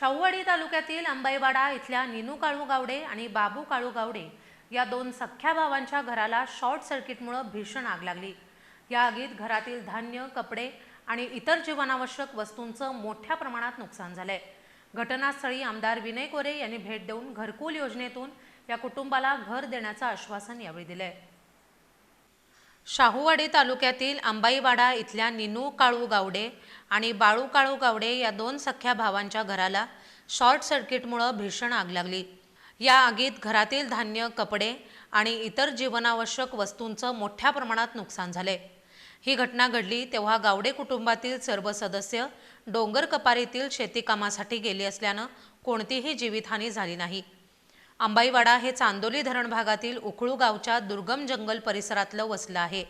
शाहूवाडी तालुक्यातील अंबाईवाडा इथल्या निनू काळू गावडे आणि बाबू काळू गावडे या दोन सख्ख्या भावांच्या घराला शॉर्ट सर्किटमुळं भीषण आग लागली. या आगीत घरातील धान्य कपडे आणि इतर जीवनावश्यक वस्तूंचं मोठ्या प्रमाणात नुकसान झालंय. घटनास्थळी आमदार विनय कोरे यांनी भेट देऊन घरकुल योजनेतून या कुटुंबाला घर देण्याचं आश्वासन यावेळी दिलंय. शाहूवाडी तालुक्यातील अंबाईवाडा इथल्या निनू काळू गावडे आणि बाळू काळू गावडे या दोन सख्ख्या भावांच्या घराला शॉर्ट सर्किटमुळं भीषण आग लागली. या आगीत घरातील धान्य कपडे आणि इतर जीवनावश्यक वस्तूंचं मोठ्या प्रमाणात नुकसान झाले. ही घटना घडली तेव्हा गावडे कुटुंबातील सर्व सदस्य डोंगर कपारीतील शेतीकामासाठी गेले असल्यानं कोणतीही जीवितहानी झाली नाही. आंबाईवाडा हे चांदोली धरण भागातील उखळू गावच्या दुर्गम जंगल परिसरातलं वसलं आहे.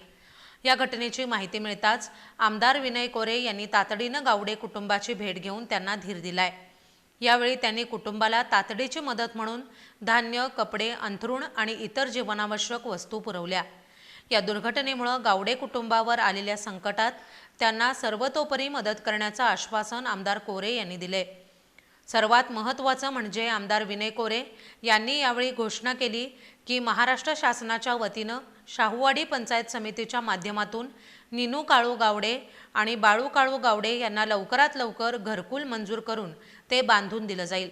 या घटनेची माहिती मिळताच आमदार विनय कोरे यांनी तातडीनं गावडे कुटुंबाची भेट घेऊन त्यांना धीर दिलाय. यावेळी त्यांनी कुटुंबाला तातडीची मदत म्हणून धान्य कपडे अंथरूण आणि इतर जीवनावश्यक वस्तू पुरवल्या. या दुर्घटनेमुळं गावडे कुटुंबावर आलेल्या संकटात त्यांना सर्वतोपरी मदत करण्याचं आश्वासन आमदार कोरे यांनी दिले सर्वात महत्त्वाचं म्हणजे आमदार विनय कोरे यांनी यावेळी घोषणा केली की महाराष्ट्र शासनाच्या वतीनं शाहूवाडी पंचायत समितीच्या माध्यमातून निनू काळू गावडे आणि बाळू काळू गावडे यांना लवकरात लवकर घरकुल मंजूर करून ते बांधून दिलं जाईल.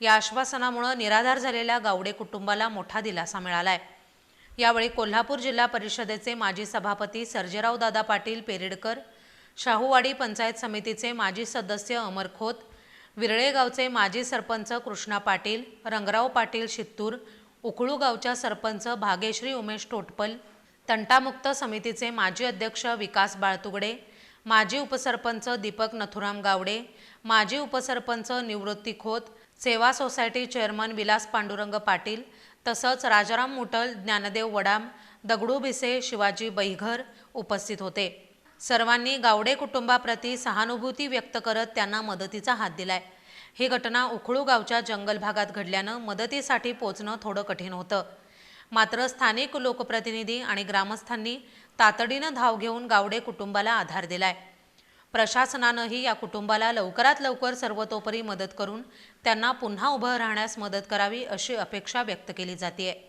या आश्वासनामुळं निराधार झालेल्या गावडे कुटुंबाला मोठा दिलासा मिळालाय. यावेळी कोल्हापूर जिल्हा परिषदेचे माजी सभापती सर्जेराव दादा पाटील पेरेडकर शाहूवाडी पंचायत समितीचे माजी सदस्य अमर खोत विरळेगावचे माजी सरपंच कृष्णा पाटील रंगराव पाटील शित्तूर उकळू गावच्या सरपंच भागेश्री उमेश टोटपल तंटामुक्त समितीचे माजी अध्यक्ष विकास बाळतुगडे माजी उपसरपंच दीपक नथुराम गावडे माजी उपसरपंच निवृत्ती खोत सेवा सोसायटी चेअरमन विलास पांडुरंग पाटील तसंच राजाराम मुटल ज्ञानदेव वडाम दगडू भिसे शिवाजी बैघर उपस्थित होते. सर्वांनी गावडे कुटुंबाप्रती सहानुभूती व्यक्त करत त्यांना मदतीचा हात दिलाय. ही घटना उखळू गावच्या जंगल भागात घडल्यानं मदतीसाठी पोचणं थोडं कठीण होतं. मात्र स्थानिक लोकप्रतिनिधी आणि ग्रामस्थांनी तातडीनं धाव घेऊन गावडे कुटुंबाला आधार दिलाय. प्रशासनानंही या कुटुंबाला लवकरात लवकर सर्वतोपरी मदत करून त्यांना पुन्हा उभं राहण्यास मदत करावी अशी अपेक्षा व्यक्त केली जाते